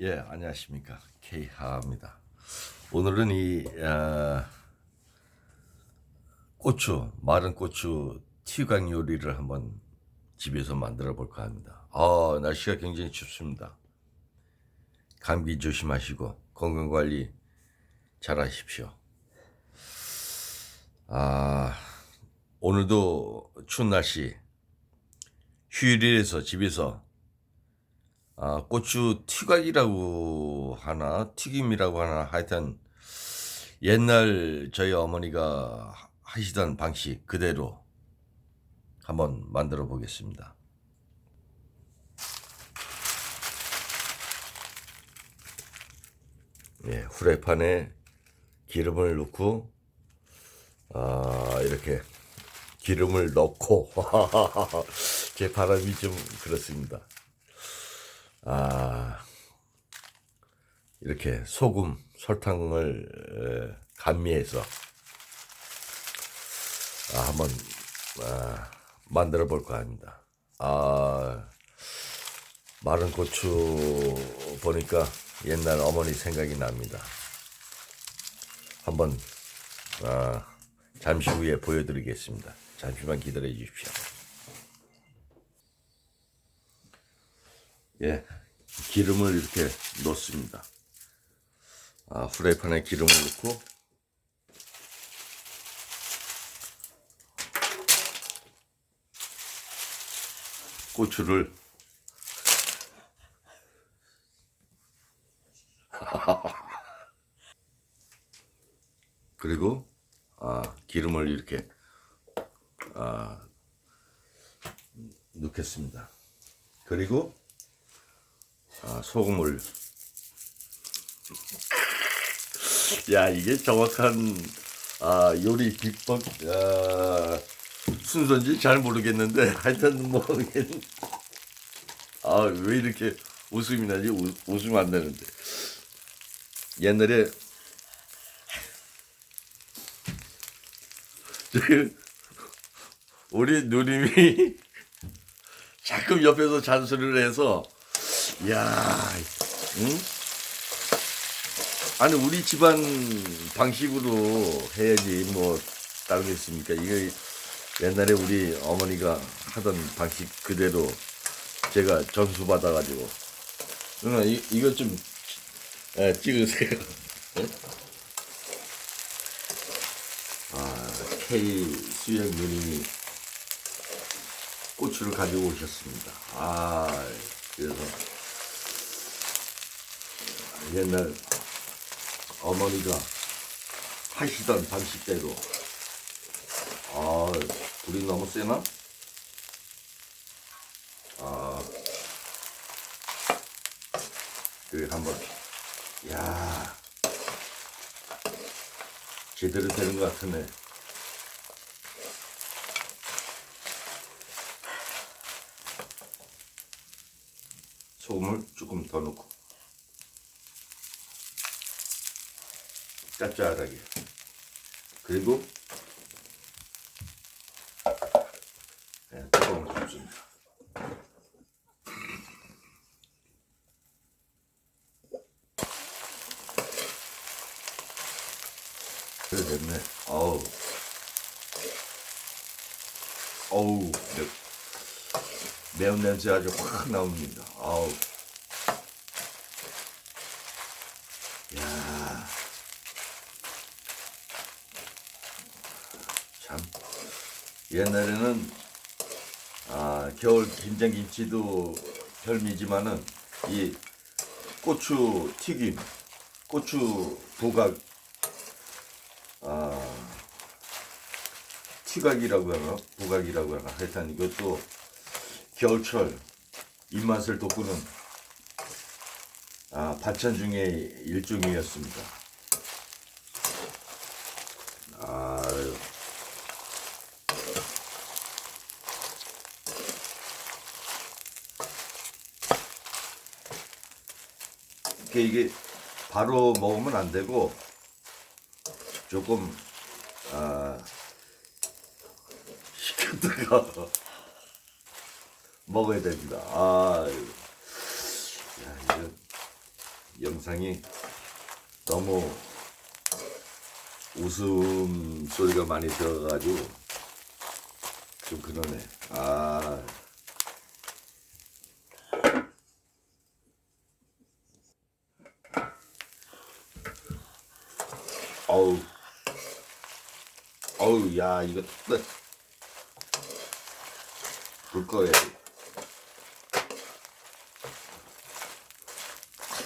예, 안녕하십니까. K하입니다. 오늘은 이, 아, 고추, 마른 고추 튀강 요리를 한번 집에서 만들어 볼까 합니다. 아, 날씨가 굉장히 춥습니다. 감기 조심하시고 건강 관리 잘 하십시오. 아, 오늘도 추운 날씨 휴일이라서 집에서 아, 고추 튀각이라고 하나, 튀김이라고 하나, 하여튼 옛날 저희 어머니가 하시던 방식 그대로 한번 만들어 보겠습니다. 예, 후라이팬에 기름을 넣고 아, 이렇게 기름을 넣고 제 바람이 좀 그렇습니다. 아, 이렇게 소금, 설탕을 에, 감미해서 아, 한번 아, 만들어 볼까 합니다. 아, 마른 고추 보니까 옛날 어머니 생각이 납니다. 한번 아, 잠시 후에 보여드리겠습니다. 잠시만 기다려 주십시오. 예, 기름을 이렇게 넣습니다. 아, 후라이팬에 기름을 넣고 고추를 그리고 아, 기름을 이렇게 아, 넣겠습니다. 그리고 아, 소금을 야 이게 정확한 아, 요리 비법 아, 순서인지 잘 모르겠는데 하여튼 뭐 아, 왜 이렇게 웃음이 나지? 웃, 웃으면 안 되는데. 옛날에 저기 우리 누님이 자꾸 옆에서 잔소리를 해서 야, 응? 아니 우리 집안 방식으로 해야지 뭐 다른 게 있습니까? 이게 옛날에 우리 어머니가 하던 방식 그대로 제가 전수 받아가지고 누나 이 이거 좀 예, 찍으세요. 예? 아 K 수영 누님이 고추를 가지고 오셨습니다. 아 그래서 옛날 어머니가 하시던 방식대로 아 불이 너무 세나? 아 그래 한번 야 제대로 되는 것 같으네. 소금을 조금 더 넣고 짭짤하게. 그리고 네, 됐네. 어우. 어우 매, 매운 냄새 아주 확 나옵니다. 아우 참. 옛날에는 아 겨울 김장김치도 별미지만은 이 고추 튀김, 고추 부각, 아 튀각이라고 하나? 부각이라고 하나? 하여튼 이것도 겨울철 입맛을 돋구는 아 반찬 중에 일종이었습니다. 이게 이게 바로 먹으면 안 되고 조금 아 식혔다가 먹어야 됩니다. 아, 야 이거 영상이 너무 웃음 소리가 많이 들어가지고 좀 그러네. 아. 어우. 야, 이거 딱. 불 꺼야 돼.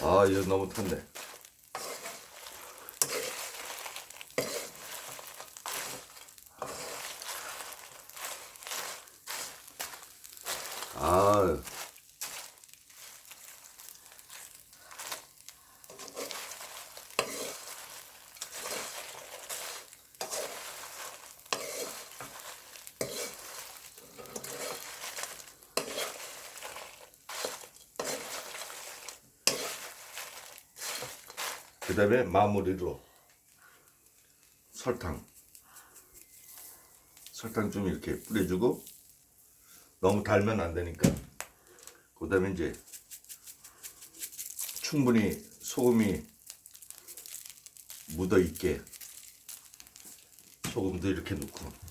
아, 이거 너무 탄데. 아, 그 다음에 마무리로 설탕. 설탕 좀 이렇게 뿌려주고 너무 달면 안 되니까. 그 다음에 이제 충분히 소금이 묻어 있게 소금도 이렇게 넣고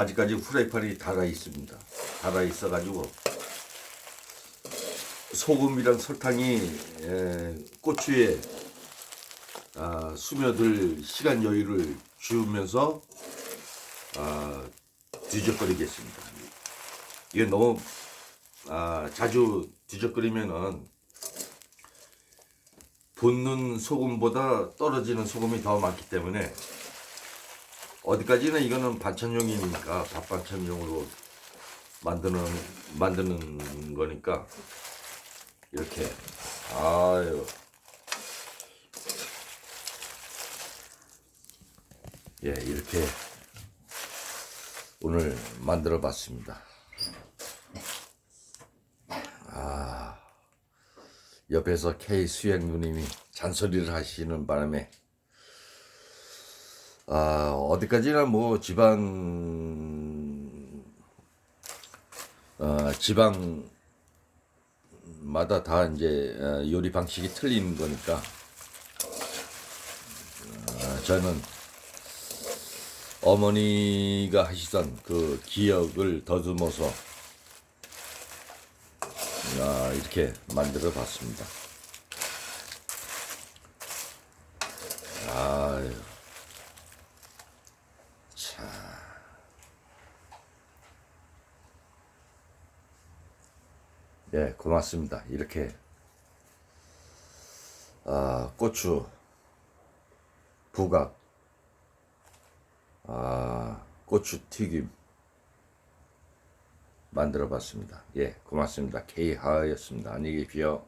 아직까지 후라이팬이 닳아 있습니다. 닳아 있어 가지고 소금이랑 설탕이 에, 고추에 아, 스며들 시간 여유를 주면서 아, 뒤적거리겠습니다. 이게 너무 아, 자주 뒤적거리면은 붓는 소금보다 떨어지는 소금이 더 많기 때문에 어디까지나 이거는 반찬용이니까 밥 반찬용으로 만드는 만드는 거니까. 이렇게. 아유. 예 이렇게 오늘 만들어 봤습니다. 아 옆에서 K 수행 누님이 잔소리를 하시는 바람에 아, 어디까지나 뭐 지방 어, 지방마다 다 이제 어, 요리 방식이 틀린 거니까 어, 저는 어머니가 하시던 그 기억을 더듬어서 아, 이렇게 만들어 봤습니다. 네, 고맙습니다. 이렇게 아, 고추 부각 아, 고추 튀김 만들어 봤습니다. 예, 고맙습니다. K 하였습니다. 안녕히 계십시오.